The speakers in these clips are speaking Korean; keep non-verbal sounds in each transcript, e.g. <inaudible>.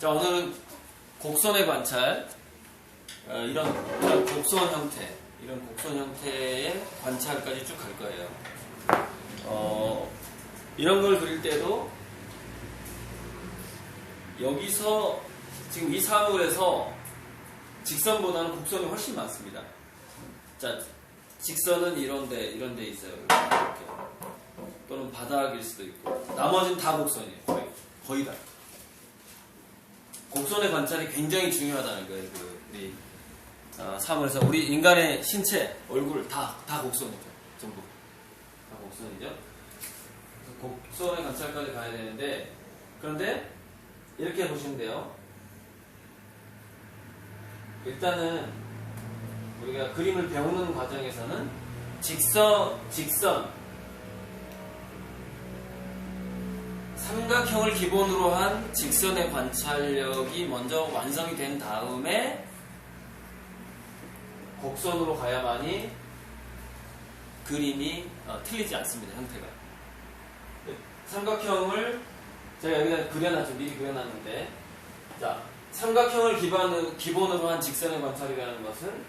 자, 오늘은 곡선의 관찰, 어, 이런, 이런 곡선 형태, 이런 곡선 형태의 관찰까지 쭉 갈 거예요. 어, 이런 걸 그릴 때도 여기서 지금 이 사물에서 직선보다는 곡선이 훨씬 많습니다. 자, 직선은 이런데 이런데 있어요. 이렇게 또는 바닥일 수도 있고 나머지는 다 곡선이에요. 거의 거의 다. 곡선의 관찰이 굉장히 중요하다는 거예요. 그 우리 어, 사물에서 우리 인간의 신체, 얼굴 다 다 곡선이죠. 전부 다 곡선이죠. 곡선의 관찰까지 가야 되는데 그런데 이렇게 보시면 돼요. 일단은 우리가 그림을 배우는 과정에서는 직선, 직선, 삼각형을 기본으로 한 직선의 관찰력이 먼저 완성이 된 다음에 곡선으로 가야만이 그림이 어, 틀리지 않습니다. 형태가. 삼각형을 제가 여기다 그려놨죠. 미리 그려놨는데 자 삼각형을 기반으로, 기본으로 한 직선의 관찰이라는 것은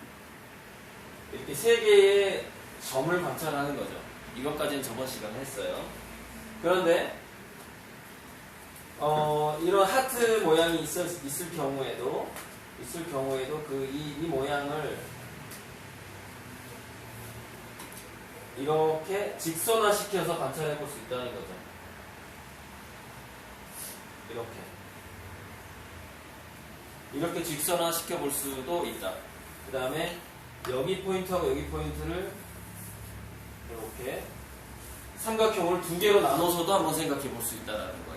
이렇게 세 개의 점을 관찰하는 거죠. 이것까지는 저번 시간에 했어요. 그런데 어, 이런 하트 모양이 있을, 있을 경우에도 있을 경우에도 그이 모양을 이렇게 직선화 시켜서 관찰해 볼 수 있다는 거죠. 이렇게 이렇게 직선화 시켜 볼 수도 있다. 그 다음에 여기 포인트하고 여기 포인트를 이렇게 삼각형을 두 개로 나눠서도 한번 생각해 볼 수 있다는 거예요.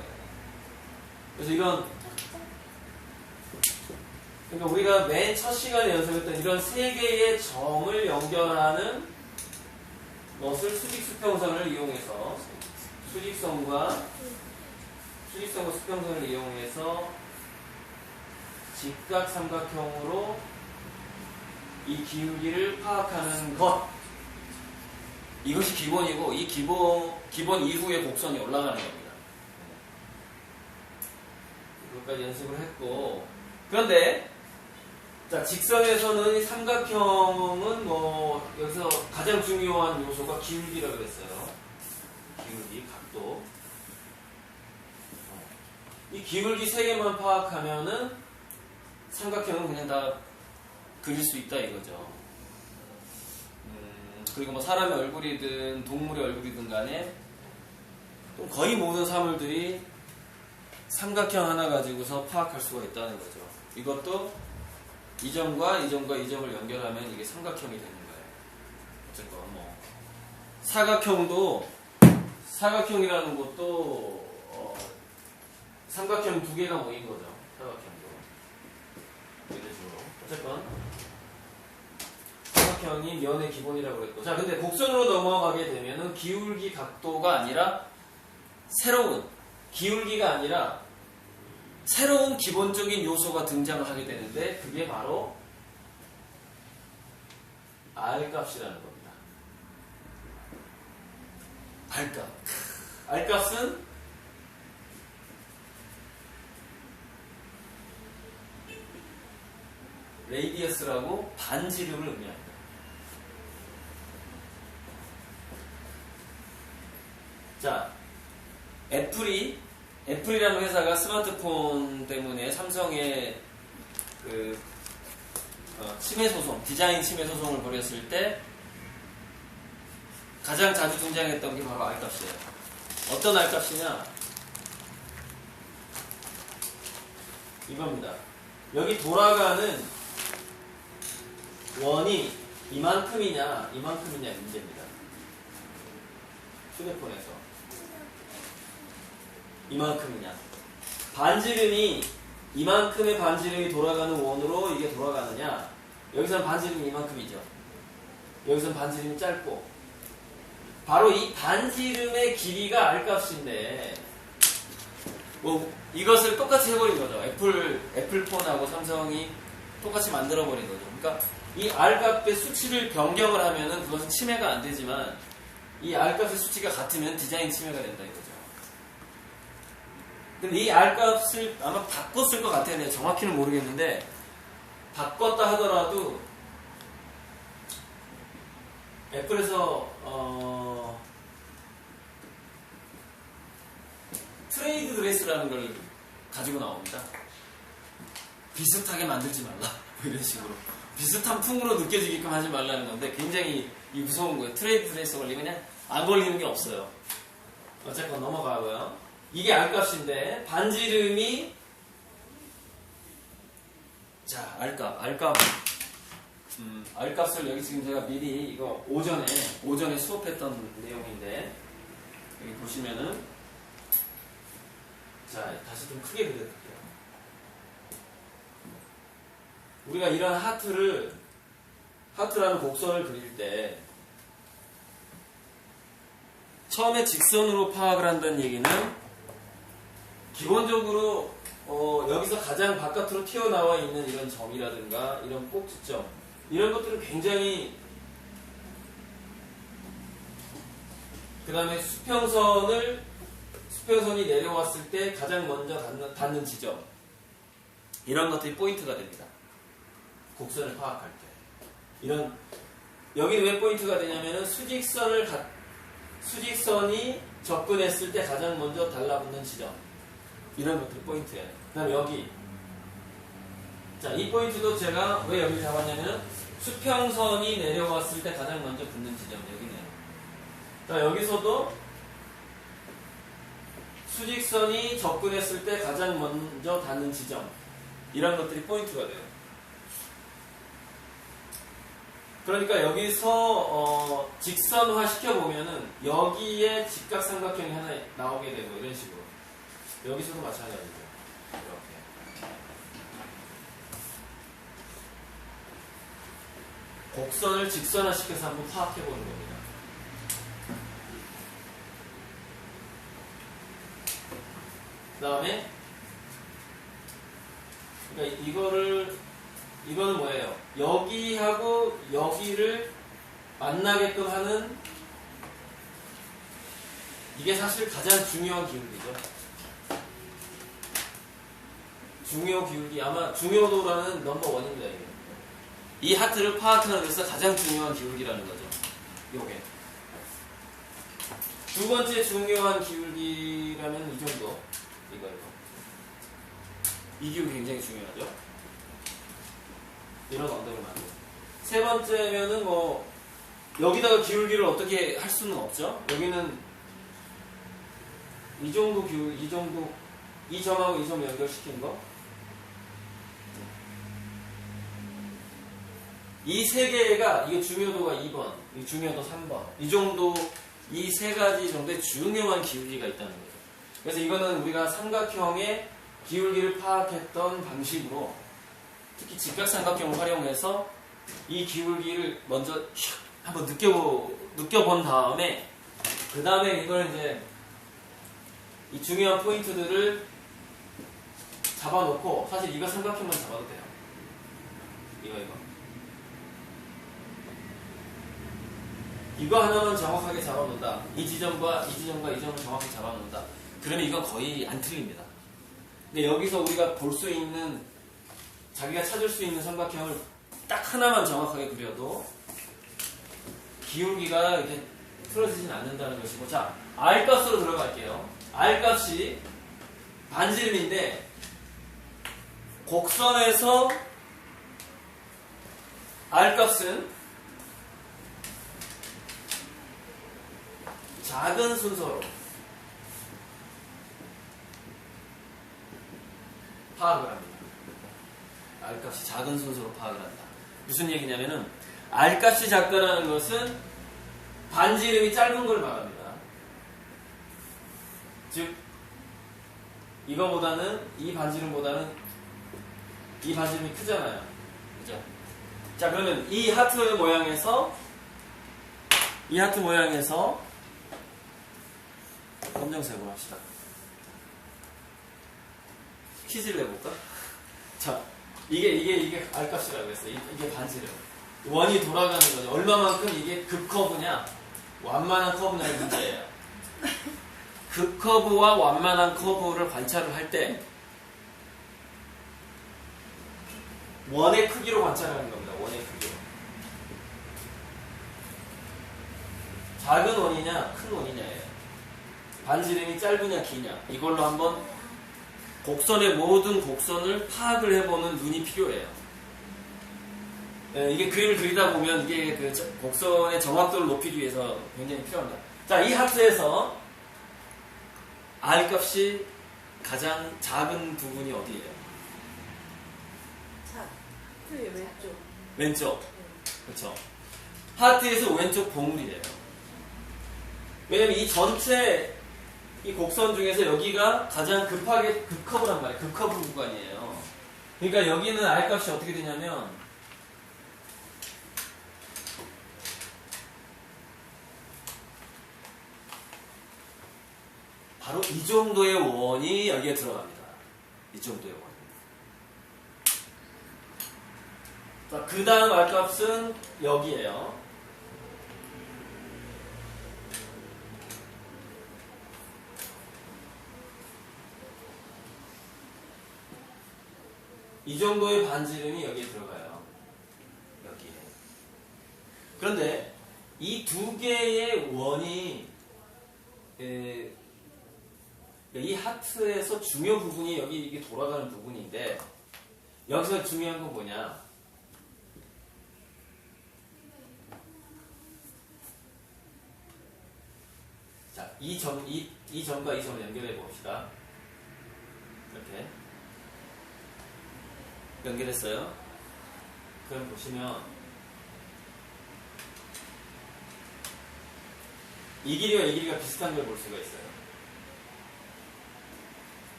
그래서 이런 그러니까 우리가 맨 첫 시간에 연습했던 이런 세 개의 점을 연결하는 것을 수직 수평선을 이용해서 수직선과 수직선과 수평선을 이용해서 직각 삼각형으로 이 기울기를 파악하는 것 이것이 기본이고 이 기본 기본 이후에 곡선이 올라가는 겁니다. 그것까지 연습을 했고 그런데 자 직선에서는 이 삼각형은 뭐 여기서 가장 중요한 요소가 기울기라고 그랬어요. 기울기, 각도. 이 기울기 세 개만 파악하면은 삼각형은 그냥 다 그릴 수 있다 이거죠. 음, 그리고 뭐 사람의 얼굴이든 동물의 얼굴이든 간에 또 거의 모든 사물들이 삼각형 하나 가지고서 파악할 수가 있다는 거죠. 이것도 이 점과 이 점과 이 점을 연결하면 이게 삼각형이 되는 거예요. 어쨌건 뭐 사각형도 사각형이라는 것도 어, 삼각형 두 개가 모인 거죠. 사각형도 이런 식으로 어쨌건 삼각형이 면의 기본이라고 그랬고 자 근데 곡선으로 넘어가게 되면은 기울기 각도가 아니라 새로운 기울기가 아니라 새로운 기본적인 요소가 등장을 하게 되는데 그게 바로 R값이라는 겁니다. R값. R값은 레이디어스라고 반지름을 의미합니다. 자, 애플이 애플이라는 회사가 스마트폰 때문에 삼성의 그 어, 침해 소송, 디자인 침해 소송을 벌였을 때 가장 자주 등장했던 게 바로 R값이에요. 어떤 R값이냐? 이겁니다. 여기 돌아가는 원이 이만큼이냐, 이만큼이냐 문제입니다. 휴대폰에서. 이만큼이냐. 반지름이 이만큼의 반지름이 돌아가는 원으로 이게 돌아가느냐. 여기서는 반지름이 이만큼이죠. 여기서는 반지름이 짧고. 바로 이 반지름의 길이가 R값인데, 뭐, 이것을 똑같이 해버린 거죠. 애플, 애플폰하고 삼성이 똑같이 만들어버린 거죠. 그러니까 이 R값의 수치를 변경을 하면은 그것은 침해가 안 되지만, 이 R값의 수치가 같으면 디자인 침해가 된다 이거죠. 근데 이 R 값을 아마 바꿨을 것 같아요. 내가 정확히는 모르겠는데 바꿨다 하더라도 애플에서 어, 트레이드 드레스라는 걸 가지고 나옵니다. 비슷하게 만들지 말라. <laughs> 뭐 이런 식으로. 비슷한 풍으로 느껴지게끔 하지 말라는 건데 굉장히 이 무서운 거예요. 트레이드 드레스 걸리면 그냥 안 걸리는 게 없어요. 어쨌건 넘어가고요. 이게 R값인데 반지름이 자 R값 R값 음, R값을 여기 지금 제가 미리 이거 오전에 오전에 수업했던 내용인데 여기 보시면은 자 다시 좀 크게 그려드릴게요. 우리가 이런 하트를 하트라는 곡선을 그릴 때 처음에 직선으로 파악을 한다는 얘기는 기본적으로 어, 여기서 가장 바깥으로 튀어나와 있는 이런 점이라든가 이런 꼭지점 이런 것들은 굉장히 그 다음에 수평선을 수평선이 내려왔을 때 가장 먼저 닿는, 닿는 지점 이런 것들이 포인트가 됩니다. 곡선을 파악할 때 이런 여기는 왜 포인트가 되냐면은 수직선을 가- 수직선이 접근했을 때 가장 먼저 달라붙는 지점 이런 것들이 포인트예요. 그 다음 여기 자 이 포인트도 제가 왜 여기 잡았냐면은 수평선이 내려왔을 때 가장 먼저 붙는 지점 여기네요. 자 여기서도 수직선이 접근했을 때 가장 먼저 닿는 지점 이런 것들이 포인트가 돼요. 그러니까 여기서 어, 직선화 시켜보면은 여기에 직각삼각형이 하나 나오게 되고 이런 식으로 여기서도 마찬가지죠. 이렇게 곡선을 직선화 시켜서 한번 파악해 보는 겁니다. 그 다음에 그러니까 이거를 이거는 뭐예요? 여기하고 여기를 만나게끔 하는 이게 사실 가장 중요한 기울기죠. 중요 기울기 아마 중요도라는 넘버 원입니다. 이게. 이 하트를 파악하는 데서 가장 중요한 기울기라는 거죠. 요게 두 번째 중요한 기울기라면 이 정도 이거 이거 이 기울기 굉장히 중요하죠. 이런 언덕을 만들고 세 번째면은 뭐 여기다가 기울기를 어떻게 할 수는 없죠. 여기는 이 정도 기울 이 정도 이 점하고 이 점 연결시킨 거. 이 세 개가 이게 중요도가 2번, 이 중요도 3번. 이 정도 이 세 가지 정도의 중요한 기울기가 있다는 거죠. 그래서 이거는 우리가 삼각형의 기울기를 파악했던 방식으로 특히 직각삼각형을 활용해서 이 기울기를 먼저 샥 한번 느껴보, 느껴본 다음에 그 다음에 이걸 이제 이 중요한 포인트들을 잡아놓고 사실 이거 삼각형만 잡아도 돼요. 이거 이거. 이거 하나만 정확하게 잡아놓는다. 이 지점과 이 지점과 이 점을 정확히 잡아놓는다. 그러면 이건 거의 안 틀립니다. 근데 여기서 우리가 볼 수 있는 자기가 찾을 수 있는 삼각형을 딱 하나만 정확하게 그려도 기울기가 이렇게 틀어지진 않는다는 것이고 자 R 값으로 들어갈게요 R 값이 반지름인데 곡선에서 R 값은 작은 순서로 파악을 합니다. R값이 작은 순서로 파악을 한다. 무슨 얘기냐면은 R값이 작다라는 것은 반지름이 짧은 걸 말합니다. 즉 이거보다는 이 반지름보다는 이 반지름이 크잖아요. 그죠? 자 그러면 이 하트 모양에서 이 하트 모양에서 검정색으로 합시다. 퀴즈를 내볼까? 자, 이게 이게 이게 R값이라고 했어요. 이- 이게 반지름. 원이 돌아가는 거죠. 얼마만큼 이게 급커브냐, 완만한 커브냐의 문제예요. 극커브와 완만한 커브를 관찰을 할 때 원의 크기로 관찰하는 겁니다. 원의 크기로. 작은 원이냐 큰 원이냐예요. 반지름이 짧으냐 기냐 이걸로 한번 곡선의 모든 곡선을 파악을 해보는 눈이 필요해요. 예, 이게 그림을 그리다 보면 이게 그 저- 곡선의 정확도를 높이기 위해서 굉장히 필요합니다. 자, 이 하트에서 R 값이 가장 작은 부분이 어디예요? 차. 그 왼쪽. 왼쪽. 네. 그렇죠. 하트에서 왼쪽 보물이래요. 왜냐면 이 전체 이 곡선 중에서 여기가 가장 급하게 급커브란 말이에요. 급커브 구간이에요. 그러니까 여기는 R 값이 어떻게 되냐면 바로 이 정도의 원이 여기에 들어갑니다. 이 정도의 원. 자, 그 다음 R값은 여기에요. 이 정도의 반지름이 여기에 들어가요. 여기에. 그런데 이 두 개의 원이 에, 이 하트에서 중요 부분이 여기 이게 돌아가는 부분인데 여기서 중요한 건 뭐냐? 자, 이 점, 이, 이 점과 이 점을 연결해 봅시다. 이렇게. 연결했어요. 그럼 보시면, 이 길이와 이 길이가 비슷한 걸 볼 수가 있어요.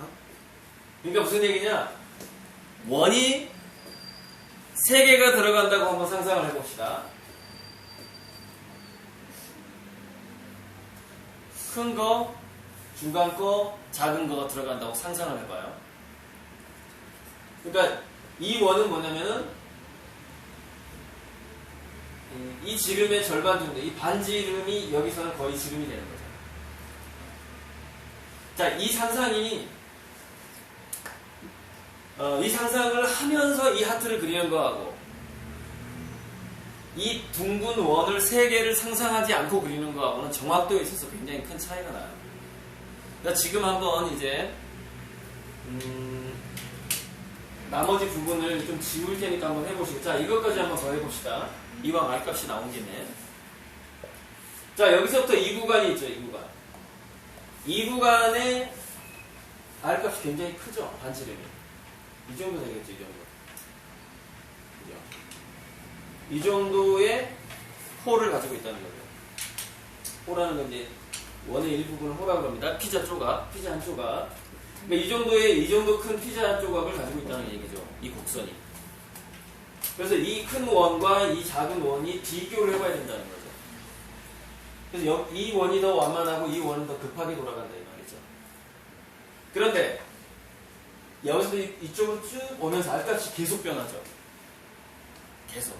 어? 그러니까 무슨 얘기냐? 원이 세 개가 들어간다고 한번 상상을 해봅시다. 큰 거, 중간 거, 작은 거가 들어간다고 상상을 해봐요. 그러니까 이 원은 뭐냐면은 음, 이 지름의 절반 정도, 이 반지름이 여기서는 거의 지름이 되는 거죠. 자, 이 상상이 어, 이 상상을 하면서 이 하트를 그리는 거하고 이 둥근 원을 세 개를 상상하지 않고 그리는 거하고는 정확도에 있어서 굉장히 큰 차이가 나요. 그러니까 지금 한번 이제 음, 나머지 부분을 좀 지울 테니까 한번 해보시고 자 이것까지 한번 더 해봅시다. 이왕 R값이 나온 김에 자 여기서부터 이 구간이 있죠. 이 구간 이 구간에 R값이 굉장히 크죠. 반지름이 이 정도 되겠죠. 이 정도 그죠? 이 정도의 호를 가지고 있다는 거죠. 호라는 건 이제 원의 일부분을 호라고 합니다. 피자 조각, 피자 한 조각. 그러니까 이 정도의 이 정도 큰 피자 조각을 가지고 있다는 얘기죠. 이 곡선이. 그래서 이 큰 원과 이 작은 원이 비교를 해봐야 된다는 거죠. 그래서 여- 이 원이 더 완만하고 이 원은 더 급하게 돌아간다 이 말이죠. 그런데 여기서 이- 이쪽으로 쭉 오면서 알값이 계속 변하죠. 계속.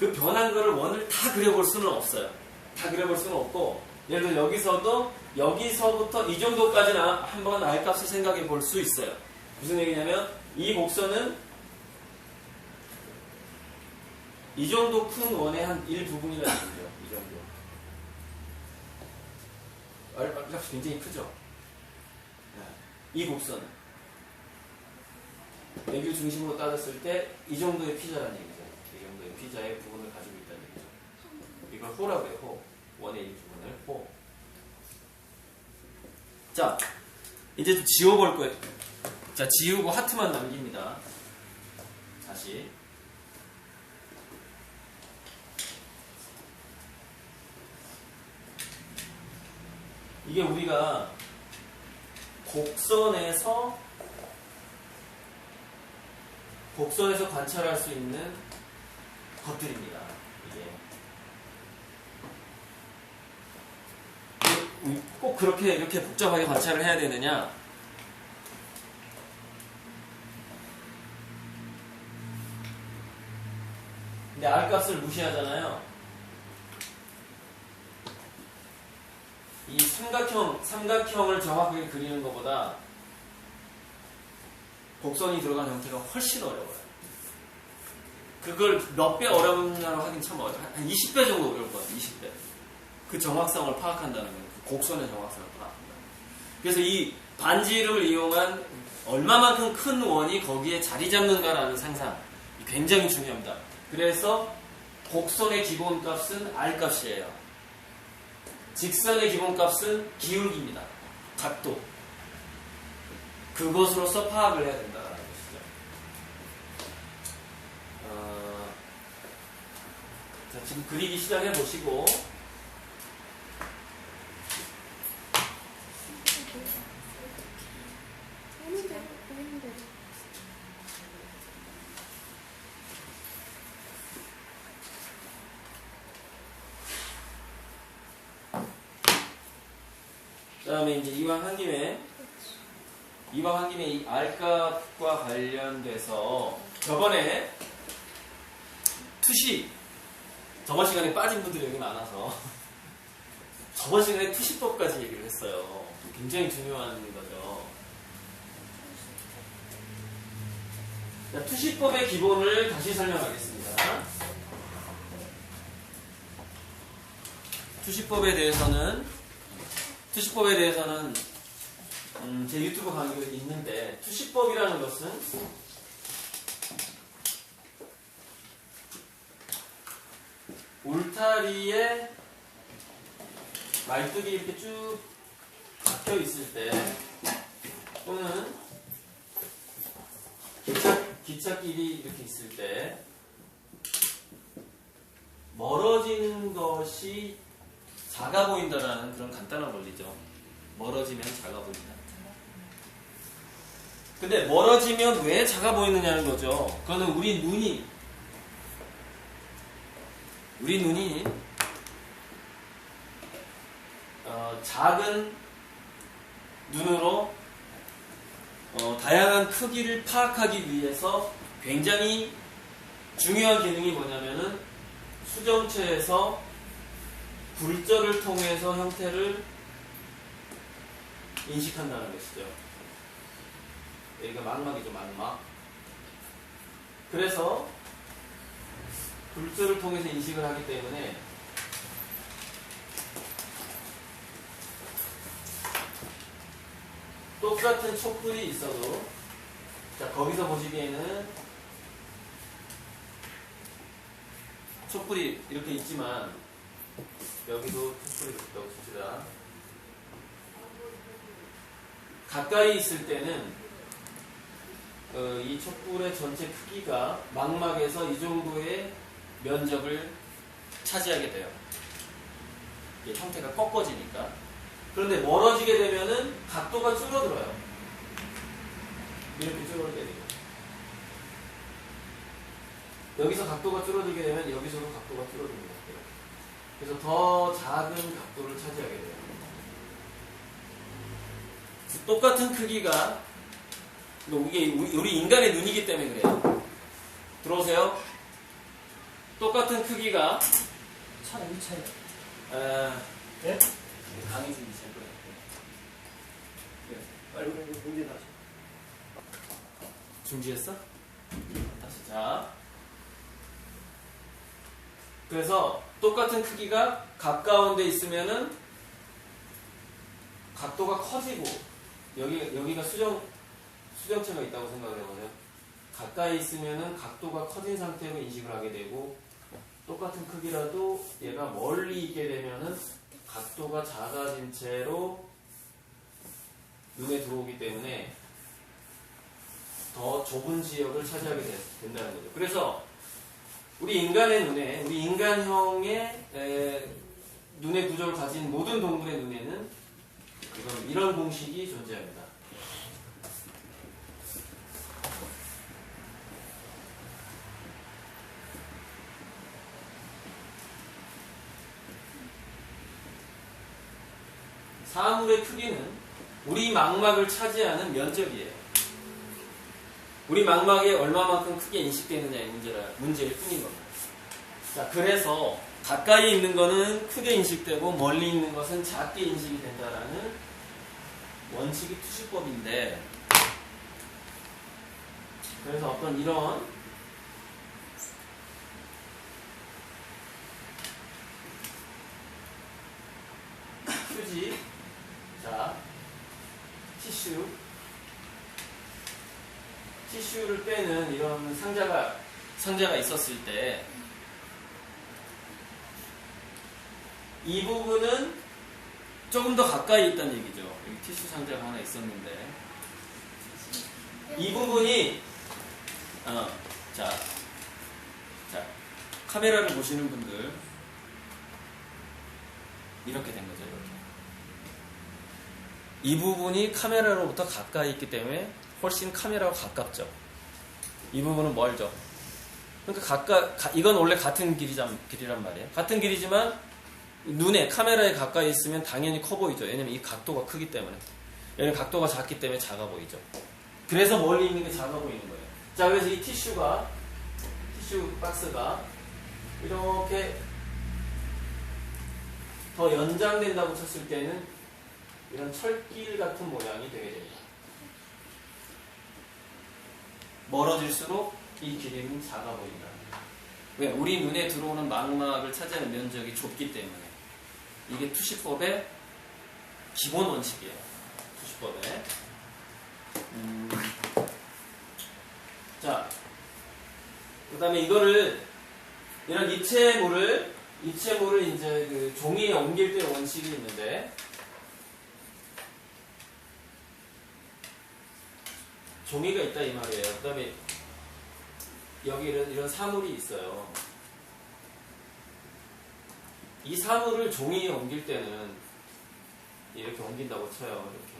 그 변한 거를 원을 다 그려볼 수는 없어요. 다 그려볼 수는 없고, 예를 들어 여기서도 여기서부터 이 정도까지는 아- 한번 R값을 생각해 볼 수 있어요. 무슨 얘기냐면 이 곡선은 이 정도 큰 원의 한 일부분이라는 얘기죠. 이 정도. R값이 굉장히 크죠. 네. 이 곡선은 여기를 중심으로 따졌을 때 이 정도의 피자라는 얘기죠. 이 정도의 피자의 부분을 가지고 있다는 얘기죠. 이걸 호라고 해요. 호. 원의 이 부분을 호. 자, 이제 좀 지워볼 거예요. 자, 지우고 하트만 남깁니다. 다시. 이게 우리가 곡선에서 곡선에서 관찰할 수 있는 것들입니다. 이게 꼭 그렇게 이렇게 복잡하게 관찰을 해야 되느냐? 근데 R 값을 무시하잖아요. 이 삼각형, 삼각형을 정확하게 그리는 것보다 곡선이 들어간 형태가 훨씬 어려워요. 그걸 몇 배 어렵냐고 하긴 참 어려워요. 한 20배 정도 어려울 것 같아요. 20배. 그 정확성을 파악한다는 거예요. 그 곡선의 정확성을 파악한다. 그래서 이 반지름을 이용한 얼마만큼 큰 원이 거기에 자리 잡는가라는 상상 굉장히 중요합니다. 그래서 곡선의 기본값은 R 값이에요. 직선의 기본값은 기울기입니다. 각도. 그것으로서 파악을 해야 된다는 것이죠. 어, 자, 지금 그리기 시작해 보시고 보는 대로 보는 대로. 그 다음에 이제 이왕 한 김에 이왕 한 김에 이 R값과 관련돼서 저번에 투시 저번 시간에 빠진 분들이 여기 많아서 <laughs> 저번 시간에 투시법까지 얘기를 했어요. 굉장히 중요한 거죠. 자, 투시법의 기본을 다시 설명하겠습니다. 투시법에 대해서는 투시법에 대해서는 음, 제 유튜브 강의가 있는데 투시법이라는 것은 울타리에 말뚝이 이렇게 쭉 박혀 있을 때 또는 기차, 기찻길이 이렇게 있을 때 멀어지는 것이 작아 보인다라는 그런 간단한 원리죠. 멀어지면 작아 보인다. 근데 멀어지면 왜 작아 보이느냐는 거죠. 그거는 우리 눈이 우리 눈이 어, 작은 눈으로 어, 다양한 크기를 파악하기 위해서 굉장히 중요한 기능이 뭐냐면은 수정체에서 굴절을 통해서 형태를 인식한다는 것이죠. 여기가 망막이죠, 망막. 그래서 굴절을 통해서 인식을 하기 때문에 똑같은 촛불이 있어도 자 거기서 보시기에는 촛불이 이렇게 있지만 여기도 촛불이 있다고 칩시다. 가까이 있을 때는 어, 이 촛불의 전체 크기가 망막에서 이 정도의 면적을 차지하게 돼요. 이게 형태가 꺾어지니까. 그런데 멀어지게 되면은 각도가 줄어들어요. 이렇게 줄어들게 돼요. 여기서 각도가 줄어들게 되면 여기서도 각도가 같아요. 그래서 더 작은 각도를 차지하게 돼요. 똑같은 크기가 이게 우리 인간의 눈이기 때문에 그래요. 들어오세요. 똑같은 크기가 차 여기 차요. 에, 예? 강의 중이실 거예요. 네. 빨리 문제 다시. 중지했어? 다시 자. 그래서 똑같은 크기가 가까운 데 있으면은 각도가 커지고 여기 여기가 수정 수정체가 있다고 생각을 해보세요. 가까이 있으면은 각도가 커진 상태로 인식을 하게 되고 똑같은 크기라도 얘가 멀리 있게 되면은 각도가 작아진 채로 눈에 들어오기 때문에 더 좁은 지역을 차지하게 되- 된다는 거죠. 그래서 우리 인간의 눈에, 우리 인간형의 에, 눈의 구조를 가진 모든 동물의 눈에는 이런, 이런 공식이 존재합니다. 사물의 크기는 우리 망막을 차지하는 면적이에요. 우리 망막에 얼마만큼 크게 인식되느냐의 문제라, 문제일 뿐인 겁니다. 자, 그래서 가까이 있는 거는 크게 인식되고 멀리 있는 것은 작게 인식이 된다라는 원칙이 투시법인데 그래서 어떤 이런 휴지 자 티슈 티슈를 빼는 이런 상자가 상자가 있었을 때 이 부분은 조금 더 가까이 있다는 얘기죠. 여기 티슈 상자가 하나 있었는데 이 부분이 어, 자, 자 카메라를 보시는 분들 이렇게 된 거죠. 이렇게 이 부분이 카메라로부터 가까이 있기 때문에 훨씬 카메라와 가깝죠. 이 부분은 멀죠. 그러니까 가까 가- 이건 원래 같은 길이란, 길이란 말이에요. 같은 길이지만 눈에 카메라에 가까이 있으면 당연히 커 보이죠. 왜냐면 이 각도가 크기 때문에. 얘는 각도가 작기 때문에 작아 보이죠. 그래서 멀리 있는 게 작아 보이는 거예요. 자, 그래서 이 티슈가 티슈 박스가 이렇게 더 연장된다고 쳤을 때는 이런 철길 같은 모양이 되게 됩니다. 멀어질수록 이 길이는 작아 보인다. 왜? 우리 눈에 들어오는 망막을 차지하는 면적이 좁기 때문에. 이게 투시법의 기본 원칙이에요. 투시법의. 음. 자, 그 다음에 이거를, 이런 입체물을, 입체물을 이제 그 종이에 옮길 때 원칙이 있는데, 종이가 있다 이 말이에요. 그 다음에 여기 이런, 이런 사물이 있어요. 이 사물을 종이에 옮길 때는 이렇게 옮긴다고 쳐요. 이렇게.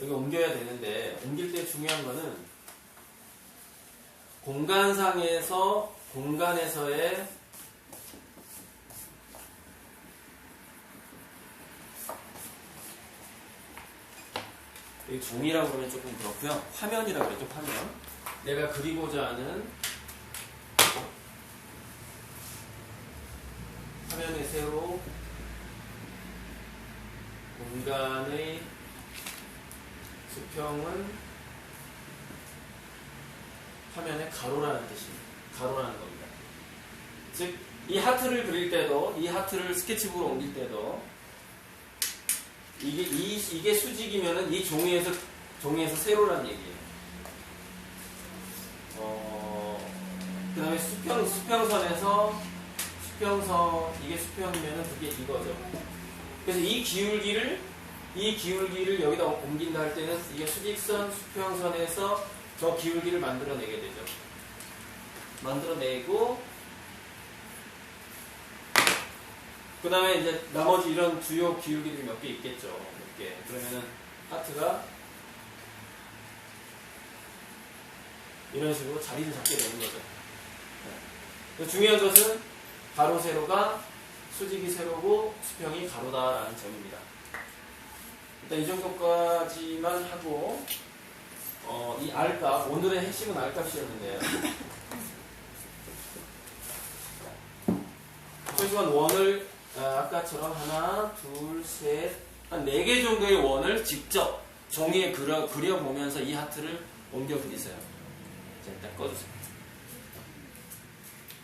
여기 옮겨야 되는데 옮길 때 중요한 거는 공간상에서 공간에서의 여기 종이라고 그러면 조금 그렇고요. 화면이라고 그러죠. 화면. 내가 그리고자 하는 화면의 세로 공간의 수평은 화면의 가로라는 뜻입니다. 가로라는 겁니다. 즉, 이 하트를 그릴 때도, 이 하트를 스케치북으로 옮길 때도, 이게, 이, 이게 수직이면은 이 종이에서, 종이에서 세로라는 얘기예요. 어, 그 다음에 수평, 수평선에서 수평선, 이게 수평이면은 그게 이거죠. 그래서 이 기울기를, 이 기울기를 여기다 옮긴다 할 때는 이게 수직선, 수평선에서 저 기울기를 만들어내게 되죠. 만들어내고, 그 다음에 이제 나머지 이런 주요 기울기들이 몇 개 있겠죠. 몇 개. 그러면은 하트가 이런 식으로 자리를 잡게 되는 거죠. 네. 중요한 것은 가로 세로가 수직이 세로고 수평이 가로다라는 점입니다. 일단 이 정도까지만 하고 어, 이 R값 오늘의 핵심은 R값이었는데요. <laughs> 최소한 원을 아, 아까처럼 하나, 둘, 셋, 한 네 개 정도의 원을 직접 종이에 그려, 그려보면서 이 하트를 옮겨 그리세요. 자, 일단 꺼주세요.